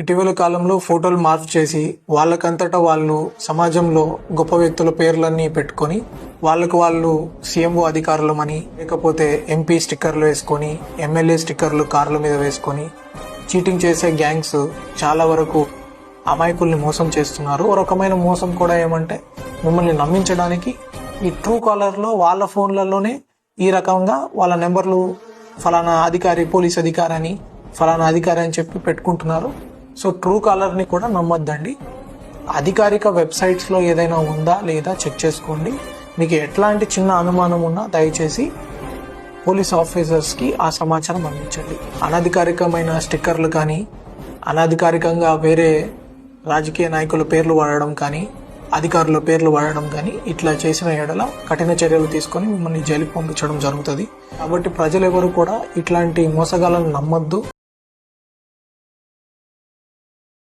ఇటీవల కాలంలో ఫోటోలు మార్పు చేసి వాళ్ళకంతటా వాళ్ళు సమాజంలో గొప్ప వ్యక్తుల పేర్లన్నీ పెట్టుకొని వాళ్ళకు వాళ్ళు సీఎంఓ అధికారులమని లేకపోతే ఎంపీ స్టిక్కర్లు వేసుకొని ఎమ్మెల్యే స్టిక్కర్లు కార్ల మీద వేసుకొని చీటింగ్ చేసే గ్యాంగ్స్ చాలా వరకు అమాయకుల్ని మోసం చేస్తున్నారు. ఒక రకమైన మోసం కూడా ఏమంటే మిమ్మల్ని నమ్మించడానికి ఈ ట్రూ కాలర్లో వాళ్ళ ఫోన్లలోనే ఈ రకంగా వాళ్ళ నెంబర్లు ఫలానా అధికారి పోలీస్ అధికారి అని ఫలానా అధికారి అని చెప్పి పెట్టుకుంటున్నారు. సో ట్రూ కాలర్ని కూడా నమ్మొద్దండి. అధికారిక వెబ్సైట్స్లో ఏదైనా ఉందా లేదా చెక్ చేసుకోండి. మీకు ఎట్లాంటి చిన్న అనుమానం ఉన్నా దయచేసి పోలీస్ ఆఫీసర్స్కి ఆ సమాచారం అందించండి. అనధికారికమైన స్టిక్కర్లు కానీ అనధికారికంగా వేరే రాజకీయ నాయకుల పేర్లు వాడడం కానీ అధికారుల పేర్లు వాడడం కానీ ఇట్లా చేసిన ఎడల కఠిన చర్యలు తీసుకొని మిమ్మల్ని జైలుకు పంపించడం జరుగుతుంది. కాబట్టి ప్రజలు ఎవరు కూడా ఇట్లాంటి మోసగాలను నమ్మొద్దు.